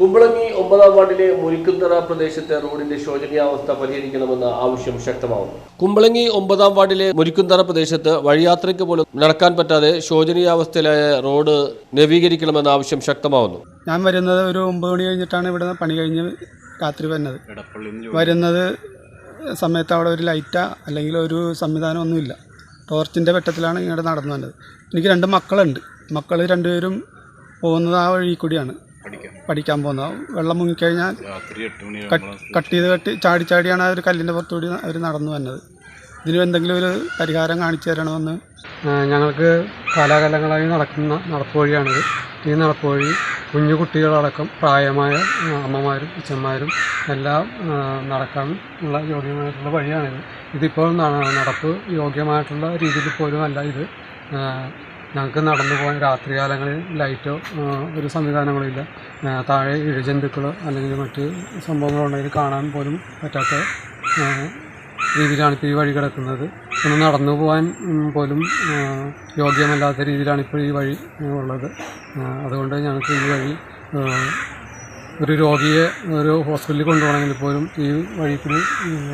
Kumbalangi ഒമ്പതാം വാർഡിലെ മുരിക്കുന്തറ പ്രദേശത്തെ റോഡിന്റെ ശോചനീയാവസ്ഥ പരിഹരിക്കണമെന്ന ആവശ്യം ശക്തമാവുന്നു. കുമ്പളങ്ങി ഒമ്പതാം വാർഡിലെ മുരിക്കുന്തറ പ്രദേശത്ത് വഴിയാത്രയ്ക്ക് പോലും നടക്കാൻ പറ്റാതെ ശോചനീയാവസ്ഥയിലായ റോഡ് നവീകരിക്കണമെന്ന ആവശ്യം ശക്തമാവുന്നു. ഞാൻ വരുന്നത് ഒരു ഒമ്പത് മണി കഴിഞ്ഞിട്ടാണ് ഇവിടെ പണി കഴിഞ്ഞ് രാത്രി വരുന്നത്. വരുന്നത് സമയത്ത് അവിടെ ഒരു ലൈറ്റാ അല്ലെങ്കിൽ ഒരു സംവിധാനം ഒന്നുമില്ല. ടോർച്ചിന്റെ വെട്ടത്തിലാണ് ഇങ്ങോട്ട് നടന്നു വന്നത്. എനിക്ക് രണ്ട് മക്കളുണ്ട്. മക്കൾ രണ്ടുപേരും പോകുന്നത് ആ വഴി കൂടിയാണ്. പഠിക്കാൻ പോകുന്നത്. വെള്ളം മുങ്ങിക്കഴിഞ്ഞാൽ കട്ട് കട്ട് ചെയ്ത് കട്ടി ചാടി ചാടിയാണ് ആ ഒരു കല്ലിന്റെ പുറത്തുകൂടി അവർ നടന്നു വന്നത്. ഇതിന് എന്തെങ്കിലും ഒരു പരിഹാരം കാണിച്ചു തരണമെന്ന് ഞങ്ങൾക്ക് കാലാകാലങ്ങളായി നടക്കുന്ന നടപ്പുവഴിയാണിത് ഈ നടപ്പുവഴി കുഞ്ഞു കുട്ടികളടക്കം പ്രായമായ അമ്മമാരും അച്ഛന്മാരും എല്ലാം നടക്കാൻ ഉള്ള യോഗ്യമായിട്ടുള്ള വഴിയാണിത്. ഇതിപ്പോൾ നടപ്പ് യോഗ്യമായിട്ടുള്ള രീതിയിൽ പോലും അല്ല ഇത് ഞങ്ങൾക്ക് നടന്നു പോകാൻ രാത്രികാലങ്ങളിൽ ലൈറ്റോ ഒരു സംവിധാനങ്ങളോ ഇല്ല. താഴെ ഇഴജന്തുക്കളോ അല്ലെങ്കിൽ മറ്റ് സംഭവങ്ങളോ സംഭവങ്ങളുണ്ടെങ്കിൽ കാണാൻ പോലും പറ്റാത്ത രീതിയിലാണ് ഇപ്പോൾ ഈ വഴി കിടക്കുന്നത്. ഒന്ന് നടന്നു പോകാൻ പോലും യോഗ്യമല്ലാത്ത രീതിയിലാണ് ഇപ്പോൾ ഈ വഴി ഉള്ളത്. അതുകൊണ്ട് ഞങ്ങൾക്ക് ഈ വഴി ഒരു രോഗിയെ ഒരു ഹോസ്പിറ്റലിൽ കൊണ്ടുപോകണമെങ്കിൽ പോലും ഈ വഴി കൂടി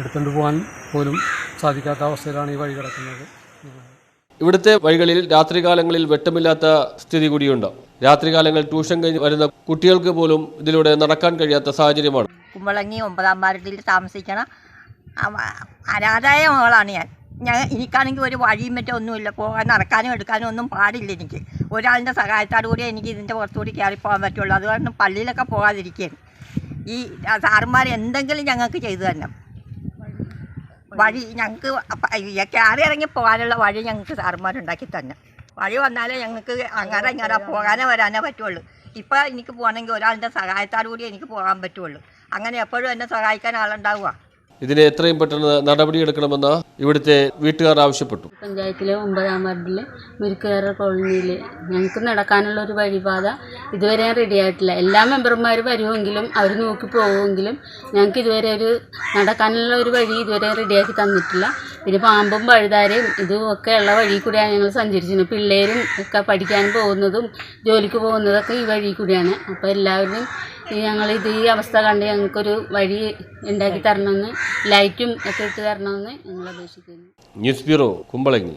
എടുത്തുകൊണ്ട് പോകാൻ പോലും സാധിക്കാത്ത അവസ്ഥയിലാണ് ഈ വഴി കിടക്കുന്നത്. ഇവിടുത്തെ വഴികളിൽ രാത്രികാലങ്ങളിൽ വെട്ടമില്ലാത്ത സ്ഥിതി കൂടിയുണ്ട്. രാത്രികാലങ്ങളിൽ ട്യൂഷൻ കഴിഞ്ഞ് വരുന്ന കുട്ടികൾക്ക് പോലും ഇതിലൂടെ നടക്കാൻ കഴിയാത്ത സാഹചര്യമാണ്. കുമ്പളങ്ങി ഒമ്പതാം വാരത്തിൽ താമസിക്കണ അനാഥായ മകളാണ് ഞാൻ. ഞാൻ എനിക്കാണെങ്കിൽ ഒരു വഴിയും മറ്റും ഒന്നുമില്ല. പോകാൻ നടക്കാനും എടുക്കാനും ഒന്നും പാടില്ല എനിക്ക്. ഒരാളിന്റെ സഹായത്തോടു കൂടി എനിക്ക് ഇതിന്റെ പുറത്തുകൂടി കയറി പോകാൻ പറ്റുള്ളൂ. അതുകൊണ്ട് പള്ളിയിലൊക്കെ പോകാതിരിക്കുകയാണ് ഈ സാറുമാർ എന്തെങ്കിലും ഞങ്ങൾക്ക് ചെയ്തു തന്നെ വഴി ഞങ്ങൾക്ക് കയറി ഇറങ്ങി പോകാനുള്ള വഴി ഞങ്ങൾക്ക് സാറുമാരുണ്ടാക്കി തന്നെ. വഴി വന്നാലേ ഞങ്ങൾക്ക് അങ്ങനെ ഇങ്ങനെ പോകാനേ വരാനേ പറ്റുള്ളൂ. ഇപ്പോൾ എനിക്ക് പോകണമെങ്കിൽ ഒരാളുടെ സഹായത്തോടു എനിക്ക് പോകാൻ പറ്റുള്ളൂ. അങ്ങനെ എപ്പോഴും എന്നെ സഹായിക്കാൻ ആളുണ്ടാവുക ഇതിനെ എത്രയും പെട്ടെന്ന് നടപടിയെടുക്കണമെന്ന് ഇവിടുത്തെ വീട്ടുകാർ ആവശ്യപ്പെട്ടു. പഞ്ചായത്തിലെ ഒമ്പതാം വാർഡിലെ മുരുക്കുകയറ കോളനിയിൽ ഞങ്ങൾക്ക് നടക്കാനുള്ള ഒരു വഴിപാത ഇതുവരെ റെഡി ആയിട്ടില്ല. എല്ലാ മെമ്പർമാരും വരുമെങ്കിലും അവർ നോക്കി പോകുമെങ്കിലും ഞങ്ങൾക്ക് ഇതുവരെ ഒരു നടക്കാനുള്ള ഒരു വഴി ഇതുവരെ റെഡിയാക്കി തന്നിട്ടില്ല. പിന്നെ പാമ്പും പഴുതാരയും ഇതും ഒക്കെ ഉള്ള വഴി കൂടിയാണ് ഞങ്ങൾ സഞ്ചരിച്ചിരുന്നത്. പിള്ളേരും ഒക്കെ പഠിക്കാൻ പോകുന്നതും ജോലിക്ക് പോകുന്നതൊക്കെ ഈ വഴി കൂടിയാണ്. അപ്പോൾ എല്ലാവരും ഞങ്ങൾ ഇത് ഈ അവസ്ഥ കണ്ട് ഞങ്ങൾക്കൊരു വഴി ഉണ്ടാക്കി തരണമെന്ന് ലൈറ്റും ഒക്കെ ഇട്ട് തരണമെന്ന് ഞങ്ങൾ അപേക്ഷിക്കുന്നു. News bureau Kumbalangi.